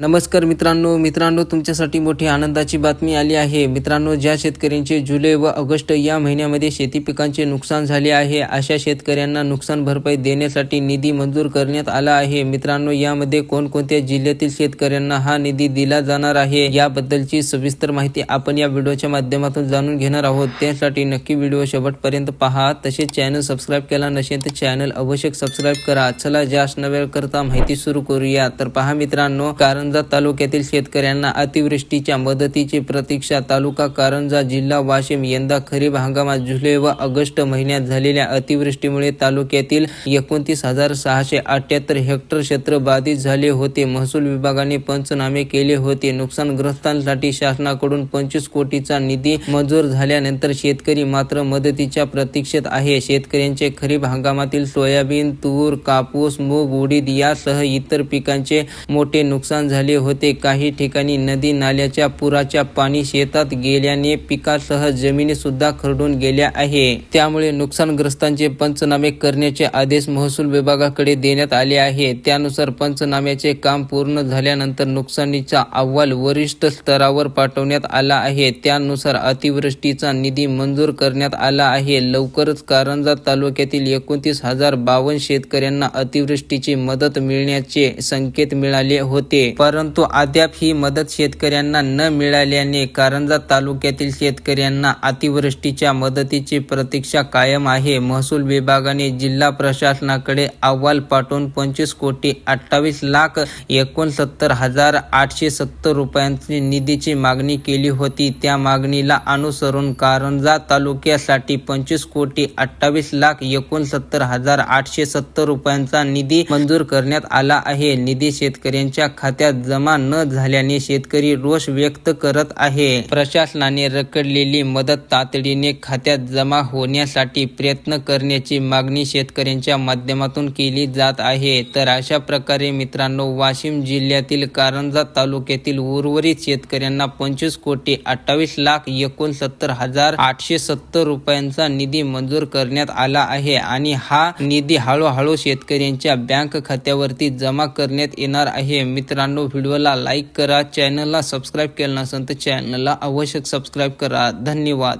नमस्कार मित्रांनो मित्रांनो तुमच्यासाठी मोठी आनंदाची बातमी आली आहे. मित्रांनो ज्या शेतकऱ्यांचे जुलै व ऑगस्ट या महिन्यामध्ये शेती पिकांचे नुकसान झाले आहे अशा शेतकऱ्यांना नुकसान भरपाई देण्यासाठी निधी मंजूर करण्यात आला आहे. मित्रांनो यामध्ये कोणकोणत्या जिल्ह्यातील शेतकऱ्यांना हा निधी दिला जाणार आहे याबद्दलची सविस्तर माहिती आपण या व्हिडिओच्या माध्यमातून जाणून घेणार आहोत. त्यासाठी नक्की व्हिडिओ शेवटपर्यंत पहा. तसेच चॅनल सबस्क्राईब केला नसेल तर चॅनल अवश्य सबस्क्राईब करा. चला जास्त नव्या करता माहिती सुरू करूया. तर पहा मित्रांनो कारण कारंजा तालुक्यातील शेतकऱ्यांना अतिवृष्टीच्या मदतीची प्रतीक्षा तालुका कारंजा जिल्हा वाशिम यंदा खरीप हंगामात जुलै व ऑगस्ट महिन्यात झालेल्या अतिवृष्टीमुळे तालुक्यातील एकोणतीस हजार सहाशे अठ्याहत्तर हेक्टर क्षेत्र बाधित झाले होते. महसूल विभागाने पंचनामे केले होते. नुकसानग्रस्तांसाठी शासनाकडून पंचवीस कोटीचा निधी मंजूर झाल्यानंतर शेतकरी मात्र मदतीच्या प्रतीक्षेत आहे. शेतकऱ्यांचे खरीप हंगामातील सोयाबीन तूर कापूस मूग उडीद यासह इतर पिकांचे मोठे नुकसान झाले. झाले होते. काही ठिकाणी नदी नाल्याच्या पुराच्या पाणी शेतात गेल्याने पिकासह जमिनी सुद्धा खरडून गेल्या आहे. त्यामुळे नुकसानग्रस्तांचे पंचनामे करण्याचे आदेश महसूल विभागाकडे देण्यात आले आहे. त्यानुसार पंचनाम्याचे काम पूर्ण झाल्यानंतर नुकसानीचा अहवाल वरिष्ठ स्तरावर पाठवण्यात आला आहे. त्यानुसार अतिवृष्टीचा निधी मंजूर करण्यात आला आहे. लवकरच कारंजा तालुक्यातील एकोणतीस हजार बावन्न शेतकऱ्यांना अतिवृष्टीची मदत मिळण्याचे संकेत मिळाले होते. परंतु अद्याप ही मदत शेतकऱ्यांना न मिळाल्याने कारंजा तालुक्यातील शेतकऱ्यांना अतिवृष्टीच्या मदतीची प्रतीक्षा कायम आहे. महसूल विभागाने जिल्हा प्रशासनाकडे अहवाल पाठवून पंचवीस कोटी अठ्ठावीस लाख एकोणसत्तर हजार आठशे सत्तर रुपयांची निधीची मागणी केली होती. त्या मागणीला अनुसरून कारंजा तालुक्यासाठी पंचवीस कोटी अठ्ठावीस लाख एकोणसत्तर हजार आठशे सत्तर रुपयांचा निधी मंजूर करण्यात आला आहे. निधी शेतकऱ्यांच्या खात्यात जमा न झाल्याने शेतकरी रोष व्यक्त करत आहे. प्रशासनाने रखडलेली मदत तातडीने खात्यात जमा होण्यासाठी प्रयत्न करण्याची मागणी शेतकऱ्यांच्या माध्यमातून केली जात आहे. तर अशा प्रकारे मित्रांनो वाशिम जिल्ह्यातील कारंजा तालुक्यातील उर्वरित शेतकऱ्यांना पंचवीस कोटी अठ्ठावीस लाख एकोणसत्तर हजार आठशे सत्तर रुपयांचा निधी मंजूर करण्यात आला आहे आणि हा निधी हळूहळू शेतकऱ्यांच्या बँक खात्यावरती जमा करण्यात येणार आहे. मित्रांनो व्हिडिओला लाईक करा चॅनलला सबस्क्राईब केलं नसेल तर चॅनलला अवश्य सबस्क्राईब करा. धन्यवाद.